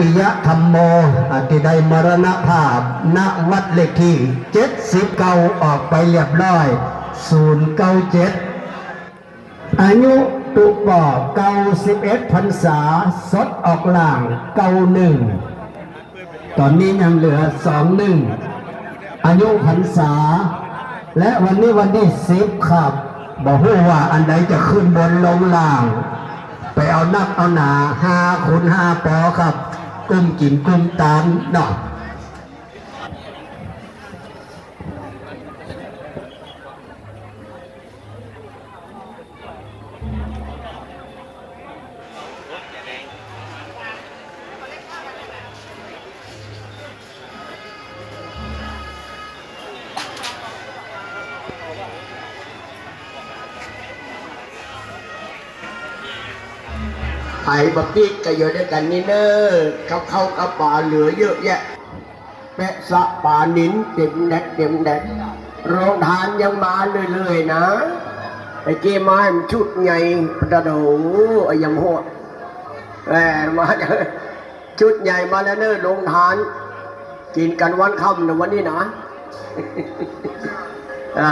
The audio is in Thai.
ปิยธรรมโมอติได้มรณภาพ ณวัดเลขที่เจ็ดสิบเก้าออกไปเรียบร้อยศูนย์เก้าเจ็ดอายุตุปอเก้าสิบเอ็ดพรรษา สดออกหล่างเก้าหนึ่งตอนนี้ยังเหลือสองหนึ่งอายุพรรษา และวันนี้วันที่สิบครับบอกว่าอันใดจะขึ้นบนลงล่าง ไปเอานักเอาหนาห้าคูณห้าปอครับ กุ้มกินกุ้มตามเนาะ ไอ้บักดิกก็อยู่ด้วยกันนี่เนอะเขาเข้ากับป่าเหลือเยอะแยะแปะสะป่านินเต็มแดดเต็มแดดโรงทานยังมาเรื่อยๆนะไอ้เกม้มันชุดใหญ่ประโดไอ้ยำหัวแหมมาชุดใหญ่มาแล้วเนอะโรงทาน กินกันวันค่ำนะวันนี้นะอ่า